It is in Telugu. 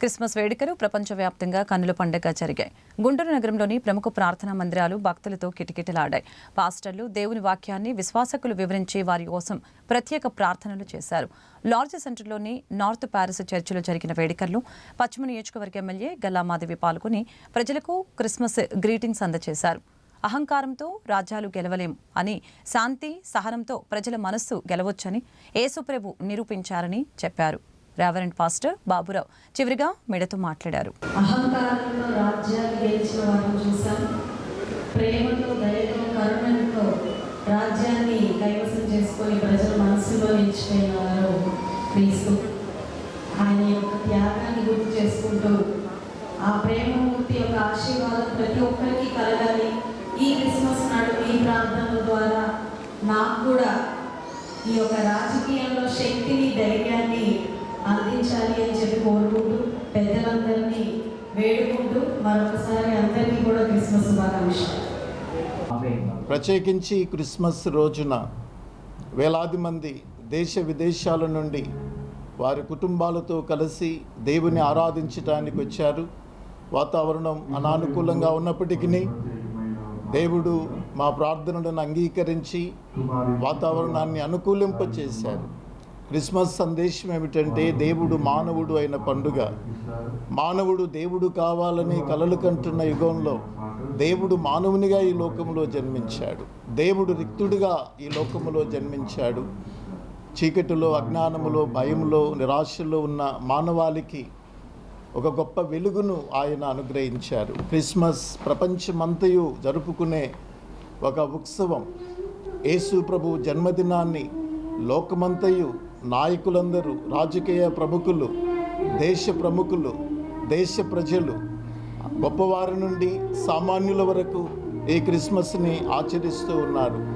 క్రిస్మస్ వేడుకలు ప్రపంచవ్యాప్తంగా కన్నుల పండుగ జరిగాయి. గుంటూరు నగరంలోని ప్రముఖ ప్రార్థనా మందిరాలు భక్తులతో కిటకిటలాడాయి. పాస్టర్లు దేవుని వాక్యాన్ని విశ్వాసకులు వివరించి వారి కోసం ప్రత్యేక ప్రార్థనలు చేశారు. లార్జ్ సెంటర్లోని నార్త్ ప్యారిస్ చర్చిలో జరిగిన వేడుకల్లో పశ్చిమ నియోజకవర్గ ఎమ్మెల్యే గల్లామాధవి పాల్గొని ప్రజలకు క్రిస్మస్ గ్రీటింగ్స్ అందజేశారు. అహంకారంతో రాజ్యాలు గెలవలేం అని శాంతి సహనంతో ప్రజల మనస్సు గెలవొచ్చని యేసుప్రభు నిరూపించారని చెప్పారు. రెవరెంట్ పాస్టర్ బాబురావు చివరిగా మెడతో మాట్లాడారు. అహంకారంతో రాజ్యాలు గెలిచిన వారిని చూసాం ప్రేమతో దయతో కరుణతో రాజ్యాన్ని కైవసం చేసుకొని ప్రజల మనసులో నిలిచిపోయిన వారు క్రీస్తు. ఆయన యొక్క త్యాగాన్ని గుర్తు చేసుకుంటూ ఆ ప్రేమమూర్తి యొక్క ఆశీర్వాదం ప్రతి ఒక్కరికి కలగాలి. ఈ క్రిస్మస్ నాడు మీ ప్రార్థనల ద్వారా నాకు కూడా ఈ యొక్క రాజకీయంలో పెద్దలందరినీ వేడుకుంటూ మరొకసారి అందరికీ కూడా క్రిస్మస్ శుభాకాంక్షలు. ప్రత్యేకించి క్రిస్మస్ రోజున వేలాది మంది దేశ విదేశాల నుండి వారి కుటుంబాలతో కలిసి దేవుని ఆరాధించడానికి వచ్చారు. వాతావరణం అనానుకూలంగా ఉన్నప్పటికీ దేవుడు మా ప్రార్థనలను అంగీకరించి వాతావరణాన్ని అనుకూలింపచేశారు. క్రిస్మస్ సందేశం ఏమిటంటే దేవుడు మానవుడు అయిన పండుగ. మానవుడు దేవుడు కావాలని కలలు కంటున్న యుగంలో దేవుడు మానవునిగా ఈ లోకంలో జన్మించాడు. దేవుడు రిక్తుడిగా ఈ లోకములో జన్మించాడు. చీకటిలో అజ్ఞానములో భయములో నిరాశలో ఉన్న మానవాళికి ఒక గొప్ప వెలుగును ఆయన అనుగ్రహించారు. క్రిస్మస్ ప్రపంచమంతయు జరుపుకునే ఒక ఉత్సవం. యేసు ప్రభు జన్మదినాన్ని లోకమంతయు నాయకులందరూ రాజకీయ ప్రముఖులు దేశ ప్రముఖులు దేశ ప్రజలు గొప్పవారి నుండి సామాన్యుల వరకు ఈ క్రిస్మస్ని ఆచరిస్తూ ఉన్నారు.